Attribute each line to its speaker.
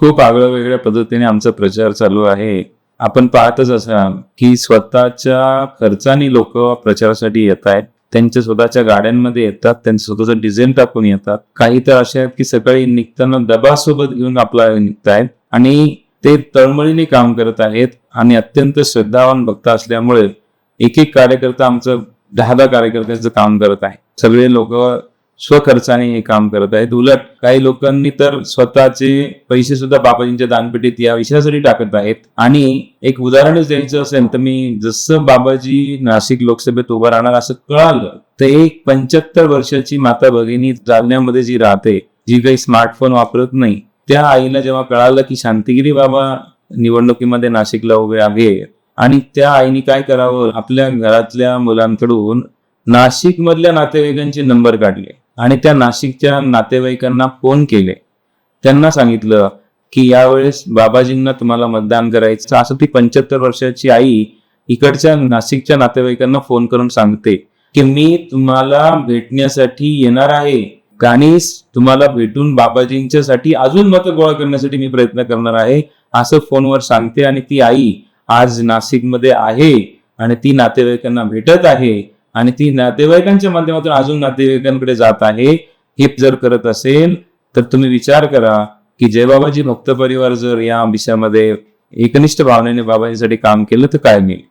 Speaker 1: खूप आगळ्या वेगळ्या पद्धतीने आमचा प्रचार चालू आहे. आपण पाहतच असाल की स्वतःच्या खर्चाने लोक प्रचारासाठी येत आहेत. त्यांच्या स्वतःच्या गाड्यांमध्ये येतात त्यांचं स्वतःचं डिझाईन टाकून येतात. काही तर असे आहेत की सकाळी निघताना दबासोबत घेऊन आपला निघतायत आणि ते तळमळीने काम करत आहेत आणि अत्यंत श्रद्धावान भक्त असल्यामुळे एक एक कार्यकर्ता आमचं दहा दहा कार्यकर्त्यांचं काम करत आहे सगळे लोक स्वखर्चाने हे काम करत आहेत उलट काही लोकांनी तर स्वतःचे पैसे सुद्धा बाबाजींच्या दानपेटीत या विषयासाठी टाकत आहेत. आणि एक उदाहरणच द्यायचं असेल तर मी जसं बाबाजी नाशिक लोकसभेत उभं राहणार असं कळालं तर एक पंच्याहत्तर वर्षाची माता भगिनी जालन्यामध्ये जी राहते जी काही स्मार्टफोन वापरत नाही त्या आईला जेव्हा कळालं की शांतिगिरी बाबा निवडणुकीमध्ये नाशिकला उभे आहे आणि त्या आईने काय करावं आपल्या घरातल्या मुलांकडून नाशिक मधल्या नातेवाईकांचे नंबर काढले. आणि त्या नाशिकच्या नातेवाईकांना फोन केले. त्यांना सांगितलं की यावेळेस बाबाजींना तुम्हाला मतदान करायचं असं ती पंच्याहत्तर वर्षाची आई इकडच्या नाशिकच्या नातेवाईकांना फोन करून सांगते की मी तुम्हाला भेटण्यासाठी येणार आहे. आणि तुम्हाला भेटून बाबाजींच्या साठी अजून मतं गोळा करण्यासाठी मी प्रयत्न करणार आहे असं फोनवर सांगते आणि ती आई आज नाशिकमध्ये आहे आणि ती नातेवाईकांना भेटत आहे. आणि ती नातेवाईकांच्या माध्यमातून अजून नातेवाईकांकडे जात आहे हे जर करत असेल तर तुम्ही विचार करा की जयबाबाजी भक्त परिवार जर या विषयामध्ये एकनिष्ठ भावनेने बाबाजीसाठी काम केलं तर काय मिळेल?